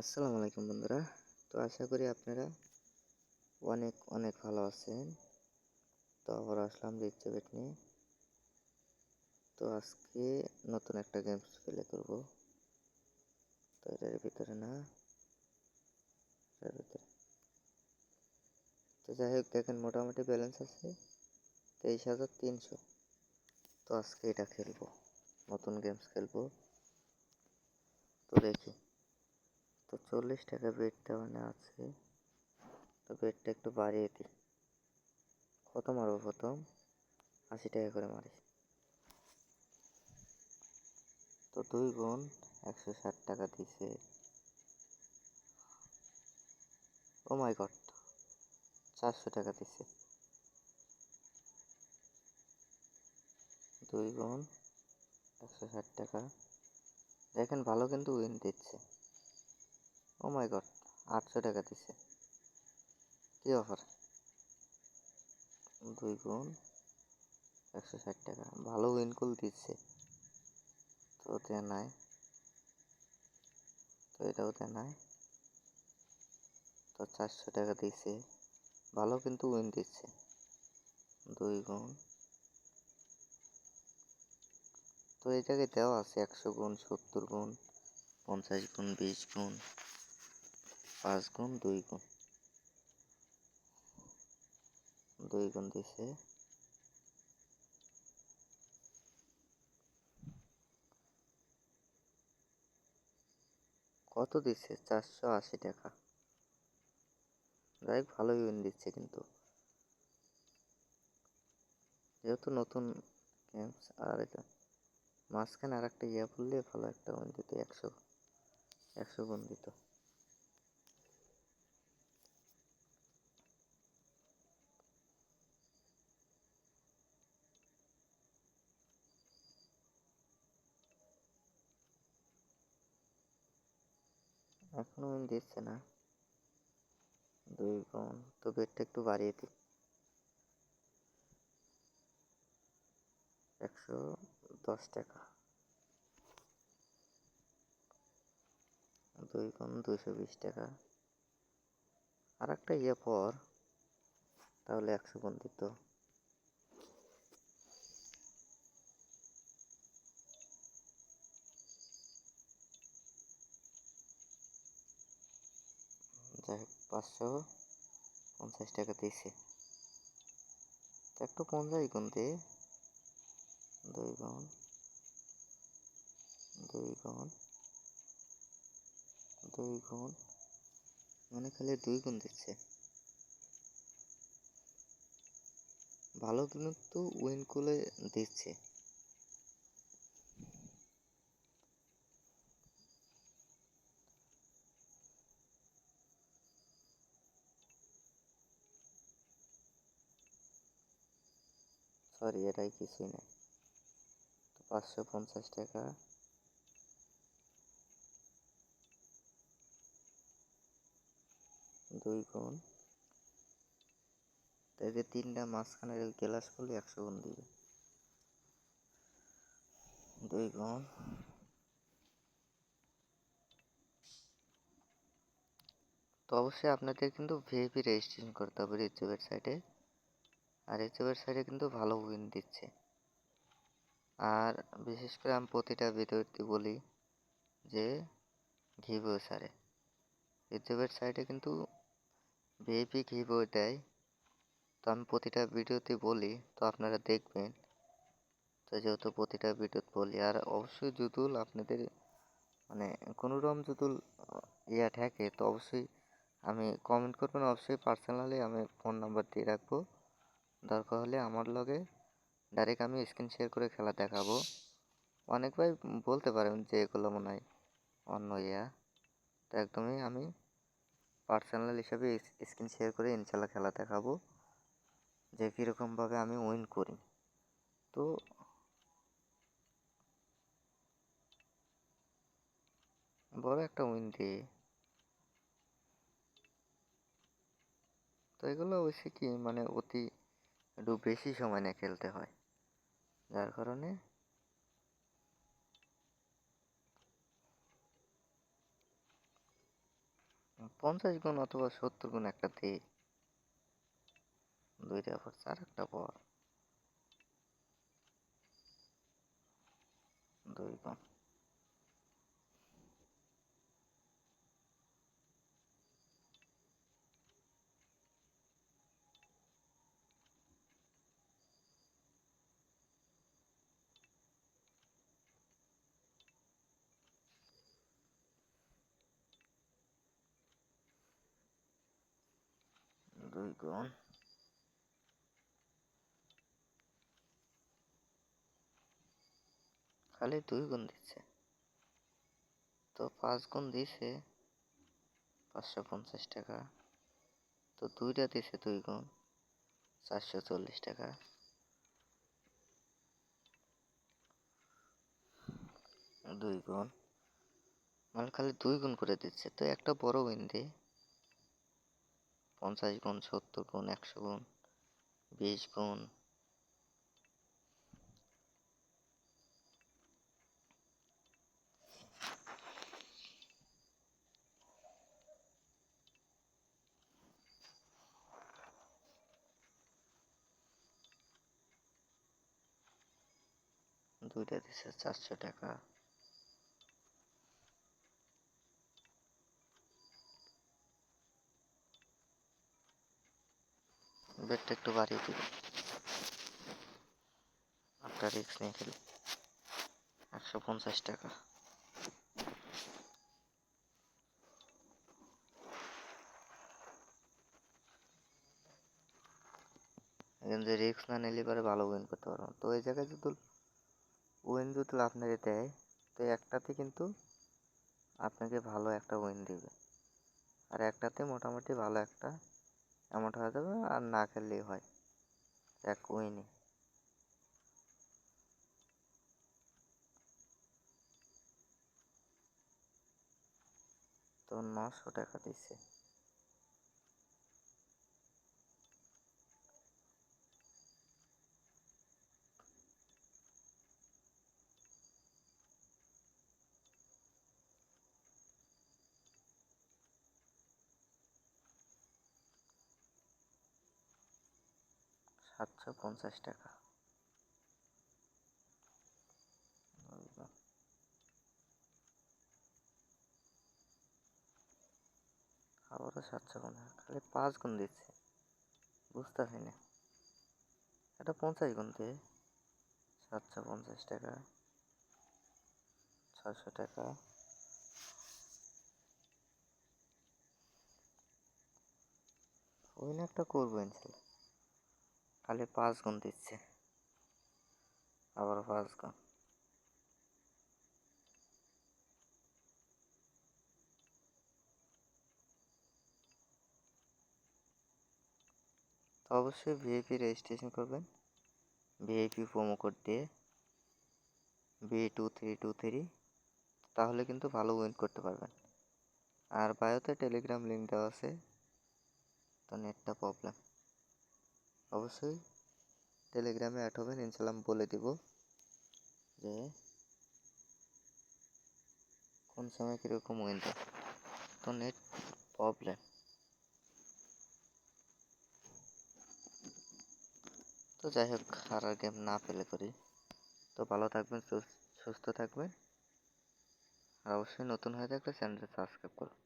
আসসালামু আলাইকুম বন্ধুরা। তো আশা করি আপনারা অনেক অনেক ভালো আছেন। তো আবার আসলাম রিচ্ছে বেট নিয়ে। তো আজকে নতুন একটা গেমস প্লে করব। তো এটার ভিতরে না, এটার ভিতরে। তো যাই হোক, দেখেন মোটামুটি ব্যালেন্স আছে তেইশ হাজার তিনশো। তো আজকে এটা খেলব, নতুন গেমস খেলব। তো দেখি। তো চল্লিশ টাকা বেডটা মানে আছে। তো বেডটা একটু বাড়িয়ে দিই। কত মারবো প্রথম আশি টাকা করে মারি। তো দুই গুণ একশো ষাট টাকা দিছে। ও মাই গড, চারশো টাকা দিছে। দুই গুণ একশো ষাট টাকা। দেখেন ভালো কিন্তু উইন দিচ্ছে। ও মাই গড, আটশো টাকা দিছে। কি অফার? দুই গুণ একশো ষাট টাকা। ভালো উইন কল দিচ্ছে। তো ওতে নাই। তো এটা ওতে নাই। তো চারশো টাকা দিচ্ছে ভালো কিন্তু উইন দিচ্ছে। দুই গুণ। তো এটাকে দেওয়া আছে একশো গুণ, সত্তর গুণ, পঞ্চাশ গুণ, বিশ গুণ। পাঁচ গুণ দুই গুণ। দুই গুণ দিছে। কত দিচ্ছে চারশো আশি টাকা। যাই ভালোই উইন দিচ্ছে কিন্তু। যেহেতু নতুন গেমস আর এটা মাঝখানে আর একটা ইয়ে পড়লে ভালো একটা উইন দিত, একশো একশো গুণ দিত। এখনও উইন দিচ্ছে না। দুই গুণ তো বেডটা একটু বাড়িয়ে দিই। একশো দশ টাকা। দুই গুণ দুশো বিশ টাকা। আর একটা ইয়ে পর, তাহলে একশো গুণ দিত। পাঁচশো পঞ্চাশ টাকা দিয়েছে। তো একটু পঞ্চাশ গুণ দিয়ে দুই গুণ দুই গুণ দুই গুণ মানে খালি দুই গুণ দিচ্ছে। ভালো কিন্তু উইন করে দিচ্ছে। সরি, এটাই কিছুই তো পাঁচশো পঞ্চাশ টাকা। দুই গুণ। তাই যে তিনটা মাঝখানে গ্লাস করলে একশো গুণ দিবে। দুই গুণ। তো অবশ্যই আপনাদের কিন্তু ভিআইপি রেজিস্ট্রেশন করতে হবে রিচ ওয়েবসাইটে আর এই ওয়েবসাইটে কিন্তু ভালো উইন দিচ্ছে। আর বিশেষ করে আমি প্রতিটা ভিডিওতে বলি যে ঘিবো সারে। ইউটিউবের সাইটে কিন্তু ভিআইপি ঘিবো দেয়। তো আমি প্রতিটা ভিডিওতে বলি, তো আপনারা দেখবেন। তো যেহেতু প্রতিটা ভিডিওতে বলি, আর অবশ্যই জুতুল আপনাদের মানে কোনো রকম জুতুল ইয়া থাকে, তো অবশ্যই আমি কমেন্ট করবেন। অবশ্যই পার্সোনালি আমি ফোন নাম্বার দিয়ে রাখব। দরকার হলে আমার লগে ডাইরেক্ট আমি স্ক্রিন শেয়ার করে খেলা দেখাবো। অনেক ভাই বলতে পারেন যে এগুলো মনে হয় অন্য ইয়া। তো একদমই আমি পার্সোনাল হিসাবে স্ক্রিন শেয়ার করে ইনশাল্লাহ খেলা দেখাবো। যে কীরকমভাবে আমি উইন করি। তো বড় একটা উইন দিয়ে তো এগুলো অবশ্যই কি মানে অতি একটু বেশি সময় নিয়ে খেলতে হয়। যার কারণে পঞ্চাশ গুণ অথবা সত্তর গুণ একটা দে। দুইটা পর চার একটা পর। দুই গুণ। দুই গুণ খালি দুই গুণ দিচ্ছে। তো পাঁচ গুণ দিছে পাঁচশো পঞ্চাশ টাকা। তো দুইটা দিছে দুই গুণ চারশো চল্লিশ টাকা। দুই গুণ। মানে খালি দুই গুণ করে দিচ্ছে। তো একটা বড় উইন দে। পঞ্চাশ গুণ সত্তর গুণ একশো গুণ বিশ গুণ। দুইটা দিছে চারশো টাকা। বেডটা একটু বাড়িয়ে একটা রিক্স নিয়ে একশো পঞ্চাশ টাকা। এখানে যে রিক্স না নিলে পরে ভালো উইন করতে পারব তো এই জায়গায় যদি উইন যদি আপনাকে দেয়, তো একটাতে কিন্তু আপনাকে ভালো একটা উইন দিবে। আর একটাতে মোটামুটি ভালো একটা অ্যামাউন্ট হয়ে যাবে আর না খেললেই হয়। এক উইনে তো নশো টাকা দিচ্ছে সাতশো পঞ্চাশ টাকা। আবারও সাতশো পঞ্চাশ খালি পাঁচ গুণ দিচ্ছে। বুঝতেছি না এটা পঞ্চাশ গুণ দিয়ে সাতশো পঞ্চাশ টাকা। ছশো টাকা। ওই না একটা করব ইনশাল্লাহ খালি পাঁচ গুণ দিচ্ছে। আবার পাঁচ গুণ। তো অবশ্যই ভিআইপি রেজিস্ট্রেশন করবেন। ভিআইপি প্রোমো কোড দিয়ে B two three two three তাহলে কিন্তু ভালো উইন করতে পারবেন। আর বায়োতে টেলিগ্রাম লিঙ্ক দেওয়া আছে, তো নেটটা প্রবলেম অবশ্যই টেলিগ্রামে অ্যাড হবেন ইনশাল্লাহ বলে দিব যে কোন সময় কীরকম উইন দেয় তো নেট প্রবলেম তো যাই হোক, আর গেম না পেলে করি। তো ভালো থাকবেন সুস্থ থাকবেন। আর অবশ্যই নতুন হয়ে থাকলে চ্যানেলটা সাবস্ক্রাইব করুন।